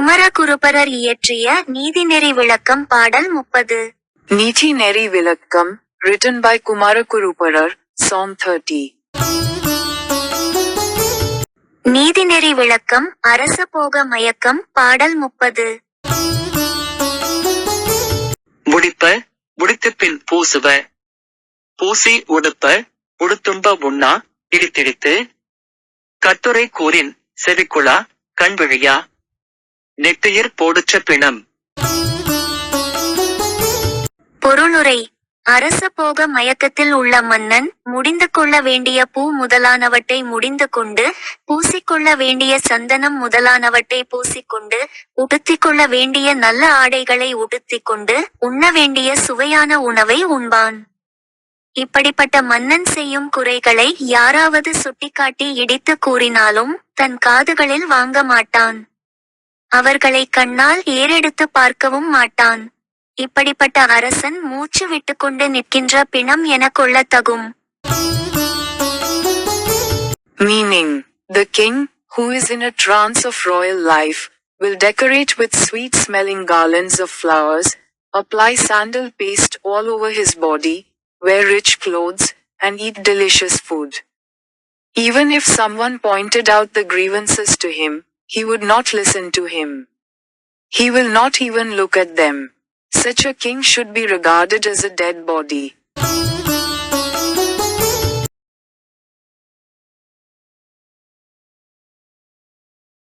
குமரகுருபரர் இயற்றிய நீதிநெறி விளக்கம் பாடல் முப்பது. Niti Neri Vilakkam, written by Kumarakuruparar, Psalm 30. நீதிநெறி Vilakkam அரச போக மயக்கம் பாடல் முப்பது. முடிப்ப முடித்தபின் பூசுவ. பூசி உடுப்ப உடுத்தும்ப உண்ணா இடித்திடித்து. கட்டுரை கூறின் செவிக்குழா கண்விழியா. நெட்டுயிர் போடுற்ற பிணம். பொருளுரை அரச போக மயக்கத்தில் உள்ள மன்னன் முடிந்து கொள்ள வேண்டிய பூ முதலானவற்றை முடிந்து கொண்டு பூசிக்கொள்ள வேண்டிய சந்தனம் முதலானவற்றை பூசிக்கொண்டு உடுத்திக் கொள்ள வேண்டிய நல்ல ஆடைகளை உடுத்திக் கொண்டு உண்ண வேண்டிய சுவையான உணவை உண்பான். இப்படிப்பட்ட மன்னன் செய்யும் குறைகளை யாராவது சுட்டிக்காட்டி இடித்து கூறினாலும் தன் காதுகளில் வாங்க மாட்டான். அவர்களை கண்ணால் ஏறெடுத்து பார்க்கவும் மாட்டான் இப்படிப்பட்ட அரசன் மூச்சு விட்டுக்கொண்டு நிற்கின்ற பிணம் என கொள்ளத்தகும் Meaning, the king, who is in a trance of royal life, will decorate with sweet smelling garlands of flowers, apply sandal paste all over his body, wear rich clothes, and eat delicious food. Even if someone pointed out the grievances to him, he would not listen to him. He will not even look at them. Such a king should be regarded as a dead body.